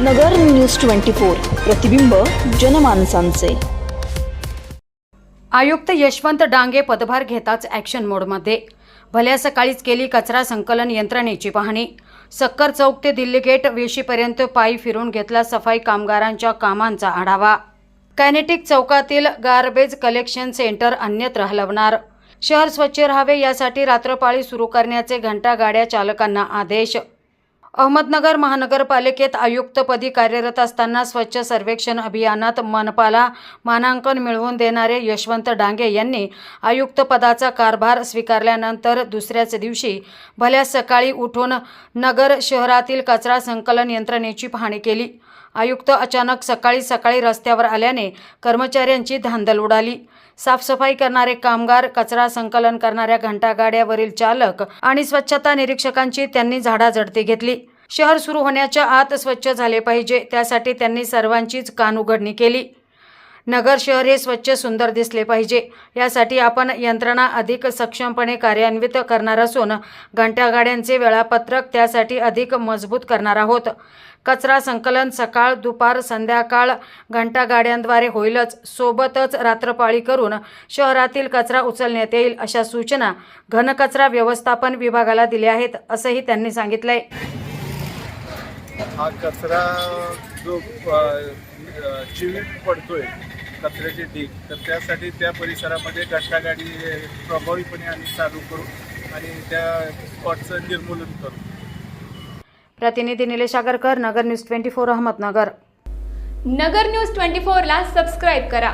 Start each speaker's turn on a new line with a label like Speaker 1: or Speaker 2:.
Speaker 1: नगर news twenty four प्रतिबिंब जनमानसांचे.
Speaker 2: आयुक्त यशवंत डांगे पदभार घेताच ॲक्शन मोडमध्ये भल्या सकाळीच केली कचरा संकलन यंत्रणेची पाहणी. सक्कर चौक ते दिल्ली गेट वेशीपर्यंत पायी फिरून घेतला सफाई कामगारांच्या कामांचा आढावा. कॅनेटिक चौकातील गार्बेज कलेक्शन सेंटर अन्यत्र हलवणार. शहर स्वच्छ राहावे यासाठी रात्रपाळी सुरू करण्याचे घंटागाड्या चालकांना आदेश. अहमदनगर महानगरपालिकेत आयुक्तपदी कार्यरत असताना स्वच्छ सर्वेक्षण अभियानात मनपाला मानांकन मिळवून देणारे यशवंत डांगे यांनी आयुक्तपदाचा कारभार स्वीकारल्यानंतर दुसऱ्याच दिवशी भल्या सकाळी उठून नगर शहरातील कचरा संकलन यंत्रणेची पाहणी केली. आयुक्त अचानक सकाळी सकाळी रस्त्यावर आल्याने कर्मचाऱ्यांची धांदल उडाली. साफसफाई करणारे कामगार कचरा संकलन करणाऱ्या घंटागाड्यावरील चालक आणि स्वच्छता निरीक्षकांची त्यांनी झाडाझडती घेतली. शहर सुरू होण्याच्या आत स्वच्छ झाले पाहिजे. त्यासाठी त्यांनी सर्वांचीच कानउघडणी केली. नगर शहर हे स्वच्छ सुंदर दिसले पाहिजे. यासाठी आपण यंत्रणा अधिक सक्षमपणे कार्यान्वित करणार असून घंटागाड्यांचे वेळापत्रक त्यासाठी अधिक मजबूत करणार आहोत. कचरा संकलन सकाळ दुपार संध्याकाळ घंटागाड्यांद्वारे होईलच. सोबतच रात्रपाळी करून शहरातील कचरा उचलण्यात येईल अशा सूचना घनकचरा व्यवस्थापन विभागाला दिल्या आहेत असंही त्यांनी सांगितलंय.
Speaker 3: हा कचरा जो चिवीत पडतोय कचऱ्याचे ढीग तर त्यासाठी त्या परिसरामध्ये घंटागाडी प्रभावीपणे आम्ही चालू करू आणि त्या स्पॉटचं निर्मूलन करू.
Speaker 2: प्रतिनिधी Nilesh Agarkar Nagar news twenty four Ahmednagar.
Speaker 4: Nagar news twenty फोरला सबस्क्राईब करा.